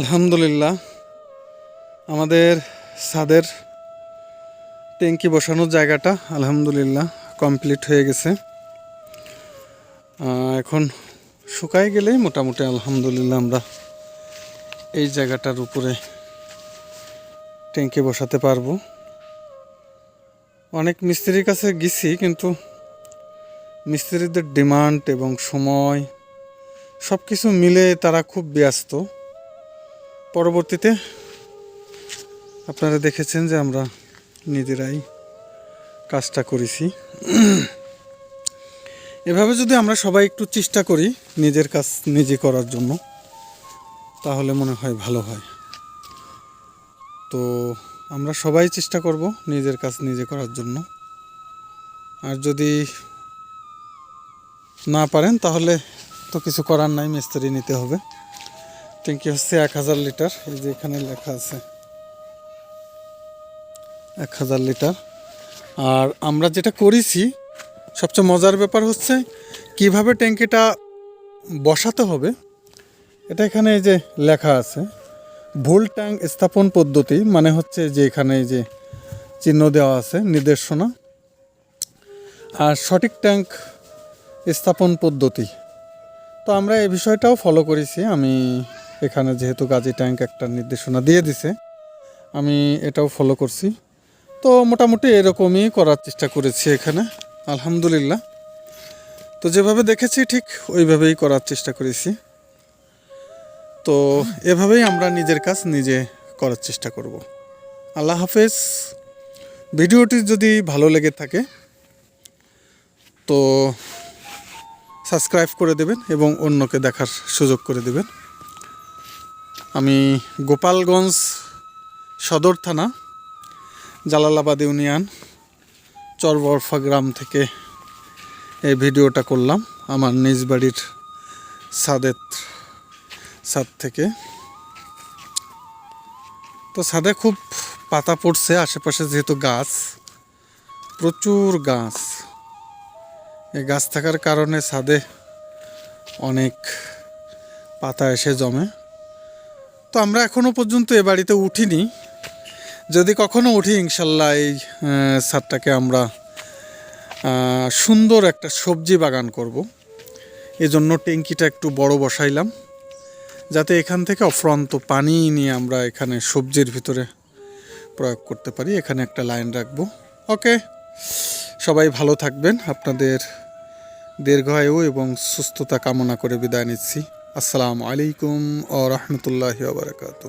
আলহামদুলিল্লাহ, আমাদের ছাদের ট্যাঙ্কি বসানোর জায়গাটা আলহামদুলিল্লাহ কমপ্লিট হয়ে গেছে। এখন শুকায় গেলেই মোটামুটি আলহামদুলিল্লাহ আমরা এই জায়গাটার উপরে ট্যাঙ্কি বসাতে পারব। অনেক মিস্ত্রির কাছে গেছি, কিন্তু মিস্ত্রিদের ডিমান্ড এবং সময় সব কিছু মিলে তারা খুব ব্যস্ত। পরবর্তীতে আপনারা দেখেছেন যে আমরা নিজেরাই কাজটা করেছি। এভাবে যদি আমরা সবাই একটু চেষ্টা করি নিজের কাজ নিজে করার জন্য, তাহলে মনে হয় ভালো হয়। তো আমরা সবাই চেষ্টা করব নিজের কাজ নিজে করার জন্য। আর যদি না পারেন, তাহলে তো কিছু করার নাই, মিস্ত্রি নিতে হবে। ট্যাঙ্কি হচ্ছে এক হাজার লিটার, এই যে এখানে লেখা আছে। এক হাজার লিটার। আর আমরা যেটা করেছি, সবচেয়ে মজার ব্যাপার হচ্ছে কীভাবে ট্যাঙ্কিটা বসাতে হবে, এটা এখানে এই যে লেখা আছে। ভুল ট্যাঙ্ক স্থাপন পদ্ধতি মানে হচ্ছে যে এখানে যে চিহ্ন দেওয়া আছে, নির্দেশনা। আর সঠিক ট্যাঙ্ক স্থাপন পদ্ধতি। তো আমরা এই বিষয়টাও ফলো করেছি, আমি এখানে যেহেতু গাজী ট্যাঙ্ক একটা নির্দেশনা দিয়ে দিছে, আমি এটাও ফলো করছি। তো মোটামুটি এরকমই করার চেষ্টা করেছি এখানে, আলহামদুলিল্লাহ। তো যেভাবে দেখেছি ঠিক ওইভাবেই করার চেষ্টা করেছি। তো এভাবেই আমরা নিজের কাজ নিজে করার চেষ্টা করব। আল্লাহ হাফেজ। ভিডিওটি যদি ভালো লেগে থাকে, তো সাবস্ক্রাইব করে দেবেন এবং অন্যকে দেখার সুযোগ করে দেবেন। আমি গোপালগঞ্জ সদর থানা, জালালাবাদ ইউনিয়ন, চরবরফা গ্রাম থেকে এই ভিডিওটা করলাম আমার নিজ বাড়ির ছাদের ছাদ থেকে। তো ছাদে খুব পাতা পড়ছে, আশেপাশে যেহেতু গাছ, প্রচুর গাছ। এই গাছ থাকার কারণে ছাদে অনেক পাতা এসে জমে। তো আমরা এখনও পর্যন্ত এ বাড়িতে উঠিনি। যদি কখনো উঠি, ইনশাল্লাহ এই ছাদটাকে আমরা সুন্দর একটা সবজি বাগান করব। এই জন্য ট্যাঙ্কিটা একটু বড় বসাইলাম, যাতে এখান থেকে অফ্রন্ত পানি নিয়ে আমরা এখানে সবজির ভিতরে প্রয়োগ করতে পারি। এখানে একটা লাইন রাখব। ওকে, সবাই ভালো থাকবেন। আপনাদের দীর্ঘায়ু এবং সুস্থতা কামনা করে বিদায় নিচ্ছি। আসসালামু আলাইকুম ও রহমতুল্লাহি বারকাত